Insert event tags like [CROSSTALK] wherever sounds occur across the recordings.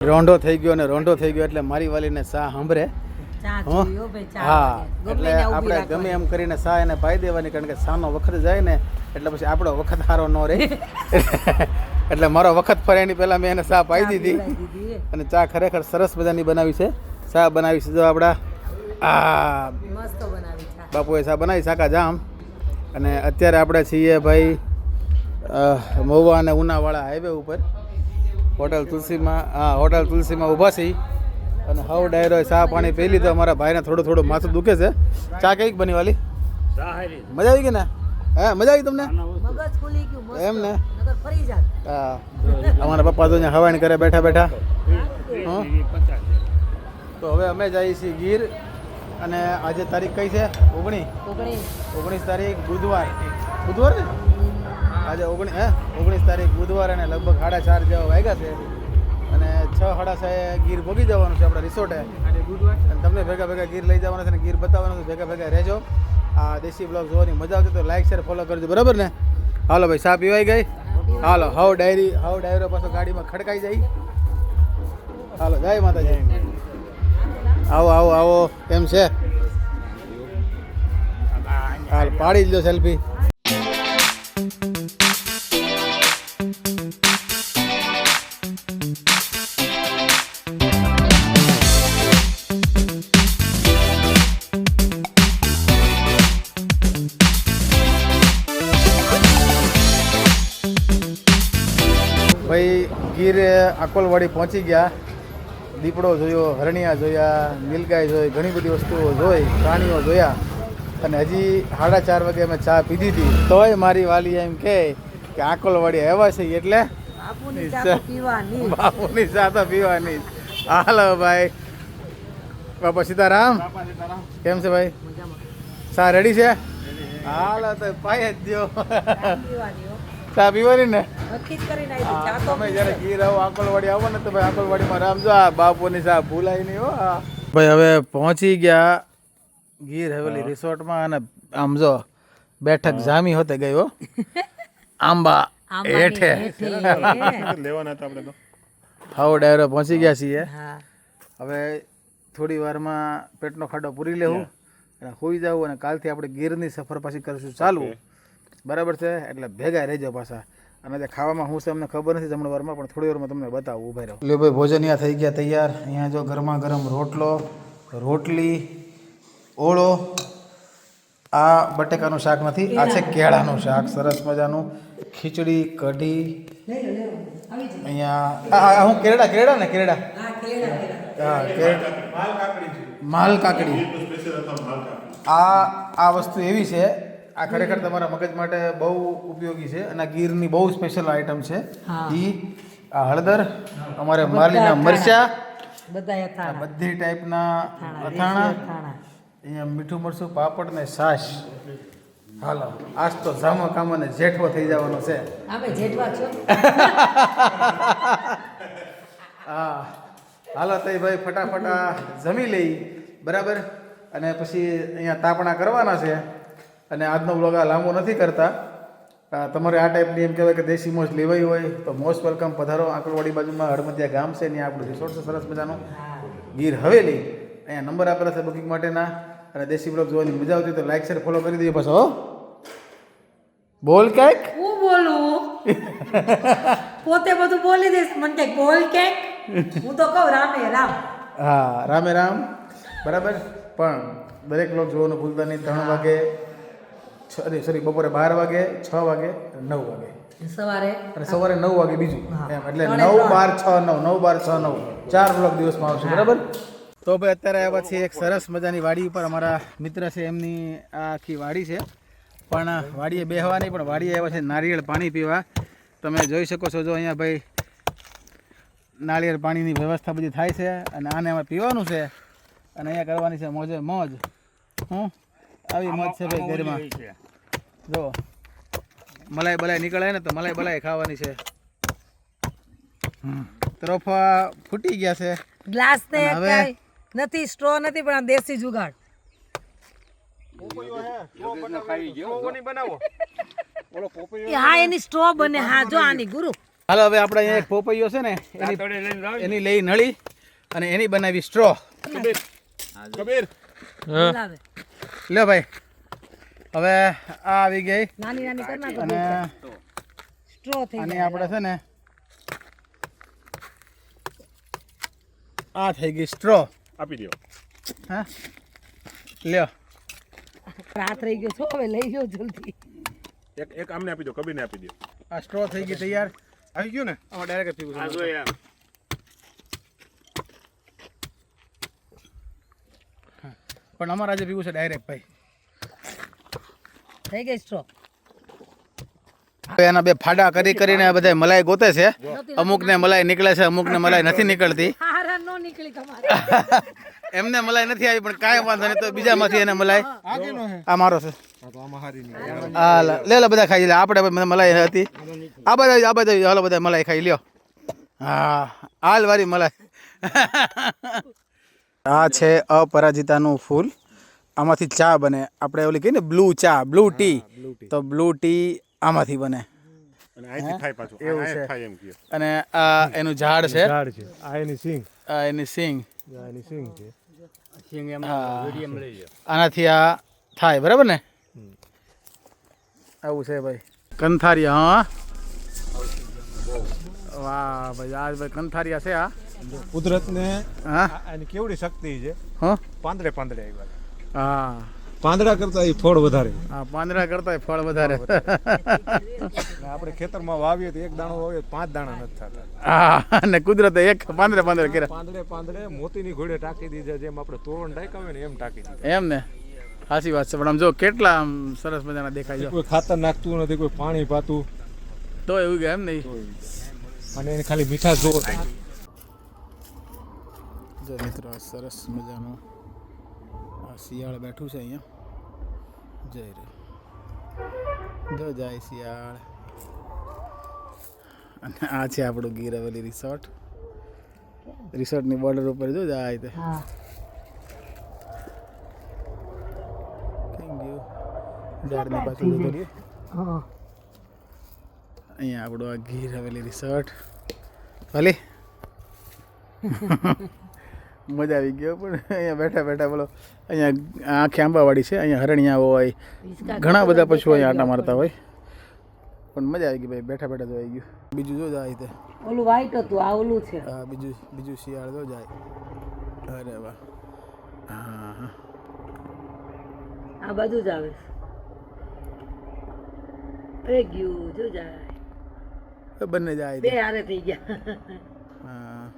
રોંઢો થઈ ગયો ને રોંઢો થઈ ગયો એટલે મારી વાલીને સા સાંભળે. ચા હં? એટલે આપણે ગમે એમ કરીને સા એને પાઈ દેવાની કારણ કે સાનો વખત જાય ને એટલે પછી આપણો વખત સારો ન રહે. [LAUGHS] એટલે મારો વખત ફરે એની પહેલાં મેં એને સા પાઈ દીધી. અને ચા ખરેખર સરસ મજાની બનાવી છે. સા બનાવી છે જો આપણા આ બાપુએ સા બનાવી સાકા જામ અને અત્યારે આપણે છીએ ભાઈ મહુવા અને ઉનાવાળા હાઈવે ઉપર. હોટલ તુલસીમાં હા હોટલ તુલસીમાં ઊભા છીએ. અને હવ ડાયરો ચા પાણી પી લીધો. અમારા ભાઈને થોડું થોડું માથું દુખે છે. ચા કંઈક બની વાલી? મજા આવી ગઈ ને? હે મજા આવી તમને? મગજ ખુલી ગયું મસ્ત. એમ ને? હા. અમારા પપ્પા તો અહીંયા હવાણી કરે બેઠા બેઠા. હં? તો હવે અમે જઈએ છીએ ગીર. અને આજે તારીખ કઈ છે? ઓગણી ઓગણીસ. ઓગણીસ તારીખ બુધવાર. બુધવાર ને? આજે ઓગણીસ હે? ઓગણીસ તારીખ બુધવાર અને લગભગ સાડા ચાર જેવા વાગ્યા છે. અને છ સાડા છ ગીર ભોગી જવાનું છે આપણા રિસોર્ટે. અને તમને ભેગા ભેગા ગીર લઈ જવાના છે અને ગીર બતાવવાનું છે ભેગા ભેગા રહેજો. આ દેશી બ્લોગ જોવાની મજા આવતી તો લાઈક શેર ફોલો કરજો બરાબર ને? હાલો ભાઈ સા પીવાઈ ગઈ? હાલો હાવ ડાયરી હાવ ડાયરો પાછો ગાડીમાં ખડકાઈ જાય. હાલો જય માતાજી. આવો આવો આવો કેમ છે? હાલ પાડી જ લો સેલ્ફી આકોલવાડી પહોંચી ગયા. દીપડો જોયો હરણિયા જોયા નીલગાય જોઈ ઘણી બધી વસ્તુઓ જોઈ પ્રાણીઓ જોયા. અને હજી સાડા ચાર વાગે અમે ચા પીધી હતી. તોય મારી વાલી એમ કહે કે આકોલવાડી આવ્યા છે એટલે બાપુની ચા તો પીવાની. બાપુની ચા તો પીવાની. હાલો ભાઈ. બાપા સીતારામ. કેમ છે ભાઈ? સા ચા રેડી છે? હાલો તો પાય જ દ્યો. ચા પીવાની ને? તમે જ્યારે ગીર આવો આંકલવાડી આવો ને તો ભાઈ આંકલવાડીમાં રામજો આ બાપુની સા ભૂલાય નહીં હો ભાઈ હવે પહોંચી ગયા ગીર હવેલી રિસોર્ટમાં અને આમ જો બેઠક જામી હોતે ગઈ હો. આંબા હેઠે. હેઠે. [LAUGHS] લેવાના હતા આપણે તો. ડાયરો પહોંચી ગયા છીએ. હવે થોડી વારમાં પેટનો ખાડો પૂરી લેવું અને હોઈ જવું અને કાલથી આપણે ગીરની સફર પાછી કરીશું. ચાલુ બરાબર છે? એટલે ભેગા રહેજો પાછા. અને જે ખાવામાં હું છે અમને ખબર નથી જમણ વારમાં પણ થોડી વારમાં તમને બતાવું ઊભા રહ્યો લે ભાઈ ભોજન અહીંયા થઈ ગયા તૈયાર. અહીંયા જો ગરમા ગરમ રોટલો રોટલી ઓળો. આ બટેકાનું શાક નથી આ છે કેળાનું. શાક. સરસ મજાનું. ખીચડી કઢી. અહીંયા હું કેરડા કેરડા ને કેરડા હા કેળા કેળા. હા કે માલ કાકડી. આ આ વસ્તુ એવી છે આ ખરેખર તમારા મગજ માટે બહુ ઉપયોગી છે અને ગીરની બહુ સ્પેશિયલ આઈટમ છે. ઘી આ હળદર અમારે માલીના મરચા બધા બધી ટાઈપના અથાણા, અહીંયા મીઠું મરચું પાપડ ને છાશ. હાલો આજ તો જામો કામો ને જેઠવો થઈ જવાનો છે. અમે જેઠવા છો? [LAUGHS] હા. હાલો તઈ ભાઈ ફટાફટ જમી લઈ. બરાબર? અને પછી અહીંયા તાપણા કરવાના છે. અને આજનો બ્લોગ આ લાંબો નથી કરતા. તમારે આ ટાઈપની એમ કહેવાય કે દેશી મોજ લેવાઈ હોય તો મોસ્ટ વેલકમ પધારો. આંકલવાડી બાજુમાં હળમતિયા ગામ છે ત્યાં આપણું રિસોર્ટ છે સરસ મજાનું. ગીર હવેલી. અહીંયા નંબર આપેલા છે બુકિંગ માટેના. અને દેશી બ્લોગ જોવાની મજા આવતી તો લાઈક શેર ફોલો કરી દઈએ પાછો બોલ કાંઈક હું બોલું? પોતે બધું બોલી દઈશ. મને કે બોલ કેક હું તો કહું રામે રામ. હા રામે રામ. બરાબર? પણ દરેક લોક જોવાનું ભૂલતા નહીં. ત્રણ વાગે સોરી સોરી બપોરે બાર વાગે છ વાગે નવ વાગે. સવારે અને સવારે નવ વાગે બીજું. એમ એટલે નવ બાર છ નવ નવ બાર છ નવ. ચાર બ્લોક દિવસમાં આવશે બરાબર? તો ભાઈ અત્યારે આવ્યા છીએ એક સરસ મજાની વાડી ઉપર. અમારા મિત્ર છે એમની આ આખી વાડી છે. પણ વાડીએ બેહવા નહીં પણ વાડીએ આવ્યા છે નારિયેળ પાણી પીવા. તમે જોઈ શકો છો જો અહીંયા ભાઈ નાળિયેર પાણીની વ્યવસ્થા બધી થાય છે અને આને અમે પીવાનું છે. અને અહીંયા કરવાની છે મોજે મોજ. હું? આવી મત છે ભાઈ ઘરમાં. જો. મલાઈ બલાઈ નીકળે ને તો મલાઈ બલાઈ ખાવાની છે. તરફા ફૂટી ગયા છે. ગ્લાસ ને હવે? નથી સ્ટ્રો નથી પણ આ દેશી જુગાડ. હા એની સ્ટ્રો બને. હા જો આની ગુરુ. હાલો હવે આપણે અહીંયા એક પોપૈયો છે ને એની એની લઈ નળી અને એની બનાવી સ્ટ્રો. કબીર. લ્યો ભાઈ. હવે આ આવી ગઈ. નાની નાની કરી નાખો અને સ્ટ્રો થઈ અને આપણે છે ને આ થઈ ગઈ સ્ટ્રો આપી દો હા? લ્યો. રાત રહી ગયો છો હવે લઈ ગયો જલ્દી. એક એક આમને આપી દો કબીને આપી દો આ સ્ટ્રો થઈ ગઈ તૈયાર. આવી ગયું ને? આમાં ડાયરેક્ટ પીવું છું. પણ અમારે આજે પીવું છે ડાયરેક્ટ ભાઈ. થઈ ગઈ સ્ટ્રોક એના બે ફાડા કરી કરીને બધા મલાઈ ગોતે છે. અમુક ને મલાઈ નીકળે છે અમુક ને મલાઈ નથી નીકળતી. હારા નો નીકળી તમારે. [LAUGHS] એમને મલાઈ નથી આવી પણ કાંઈ વાંધો નહીં તો બીજામાંથી એને મલાઈ. આ મારો છે. હા લે લે લે બધા ખાઈ લે. આપણે પણ મલાઈ હતી. આ બધા આ બધા હાલો બધા મલાઈ ખાઈ લ્યો. હા હાલ વારી મલાઈ. [LAUGHS] આ છે અપરાજિતાનું ફૂલ. આમાંથી ચા બને. આપણે ઓલી કહીએ ને બ્લુ ચા બ્લુ ટી તો બ્લુ ટી આમાંથી બને. એવું છે. અને આ એનું ઝાડ છે. ઝાડ છે. આ એની સિંગ આ એની સિંગ એની સિંગ છે. આનાથી આ થાય બરાબર ને? આવું છે ભાઈ. કંથારિયા હા. વાહ ભાઈ આ ભાઈ કંથારિયા છે આ. કુદરતને ને આ- કેવડી શક્તિ છે? હા? પાંદડે પાંદડે આવ્યા. હા. પાંદડા કરતા એ ફળ વધારે. હા પાંદડા કરતા ફળ વધારે. આપણે ખેતરમાં વાવીએ તો એક દાણો વાવીએ પાંચ દાણા નથી થતા. હા અને કુદરતે એક પાંદડે પાંદડે કર્યા. પાંદડે પાંદડે મોતીની ઘોડે ટાંકી દીધા જેમ આપણે તોરણ ટાંકા હોય ને એમ ટાંકી દીધા. એમ ને? સાચી વાત છે. પણ આમ જો કેટલા આમ સરસ મજાના દેખાય છે કોઈ ખાતર નાખતું નથી કોઈ પાણી પાતું. તો એવું કે એમ નહીં અને એને ખાલી મીઠા જોવો જો મિત્રો સરસ મજાનું આ શિયાળ બેઠું છે અહીંયા. જઈ રહ્યું જો જાય શિયાળ. અને આ છે આપણું ગીર હવેલી રિસોર્ટ. રિસોર્ટની બોર્ડર ઉપર જો જાય તે. કેમ ગયું? ઝાડની પાછળ જતો રહ્યો? અહીંયા આપણું આ ગીર હવેલી રિસોર્ટ. ભલે. [LAUGHS] મજા આવી ગયો પણ અહીંયા બેઠા બેઠા બોલો અહીંયા આંખે આંબાવાડી છે અહીંયા હરણિયા હોય ઘણા બધા પશુઓ અહીંયા આટા મારતા હોય. પણ મજા આવી ગઈ ભાઈ બેઠા બેઠા જોઈ ગયું. બીજું જો જાય તે. ઓલું વાઈટ હતું આ ઓલું છે. હા બીજું બીજું શિયાળ જો જાય. અરે વાહ. હા હા. આ બાજુ જ આવે એ ગયું જો જાય. બંને જાય બે હારે થઈ ગયા. હા બે હારે થઈ ગયા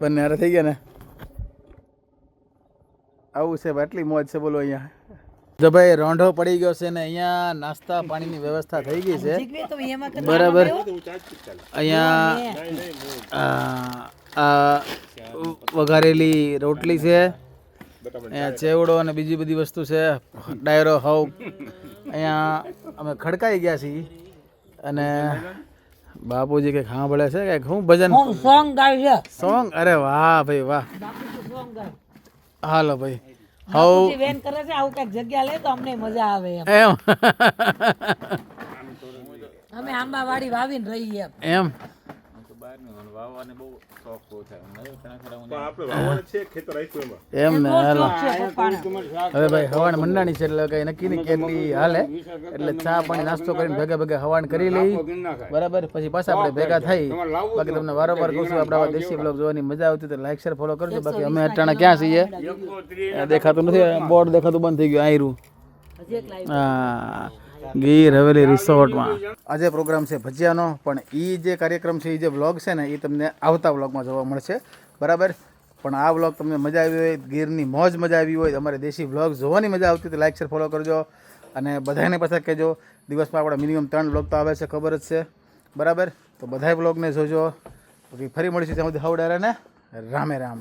બંને હારે થઈ ગયા ને? આવું છે આટલી મોજ છે બોલો અહીંયા. જો ભાઈ રોંઢો પડી ગયો છે ને અહીંયા નાસ્તા પાણીની વ્યવસ્થા થઈ ગઈ છે. બરાબર. અહીંયા વઘારેલી રોટલી છે. અહીંયા ચેવડો અને બીજી બધી વસ્તુ છે. ડાયરો હવ. અહીંયા અમે ખડકાઈ ગયા છીએ. અને બાપુજી કંઈક સાંભળે છે કંઈક હું ભજન? સોંગ ગાય છે? સોંગ? અરે વાહ ભાઈ વાહ. સોંગ ગાય. હાલો ભાઈ. હવ. વેન કરે છે આવું કંઈક જગ્યા લે તો અમને મજા આવે એમ. એમ. અમે આંબાવાડી વાવીને રહીએ એમ. એમ પણ આપણે વાવવાનું છે ખેતર રાખ્યું એમાં. એમ ને હાલો. હવે ભાઈ હવાણ મંડાણી છે એટલે કઈ નક્કી નહીં કેટલી હાલે. એટલે ચા પાણી નાસ્તો કરીને ભેગા ભેગા હવાણ કરી લઈ. બરાબર? પછી પાછા આપણે ભેગા થઈ. બાકી તમને વારંવાર કહું છું આપણા દેશી બ્લોગ જોવાની મજા આવતી તો લાઈક શેર ફોલો કરજો. બાકી અમે અટાણા ક્યાં છીએ? આ દેખાતું નથી બોર્ડ દેખાતું બંધ થઈ ગયું આયરું. હજી હા. ગીર હવેલી રિસોર્ટમાં. આજે પ્રોગ્રામ છે ભજીયાનો, પણ એ જે કાર્યક્રમ છે એ જે વ્લોગ છે ને એ તમને આવતા વ્લોગમાં જોવા મળશે. બરાબર? પણ આ વ્લોગ તમને મજા આવી હોય, ગીરની મોજ મજા આવી હોય, અમારે દેશી વ્લોગ જોવાની મજા આવતી તો લાઇક શેર ફોલો કરજો. અને બધાને પાછા કહેજો દિવસમાં આપણે મિનિમમ ત્રણ વ્લોગ તો આવે છે, ખબર જ છે. બરાબર? તો બધાય વ્લોગને જોજો. પછી ફરી મળીશું ત્યાં સુધી. હવડારે ને રામે રામ.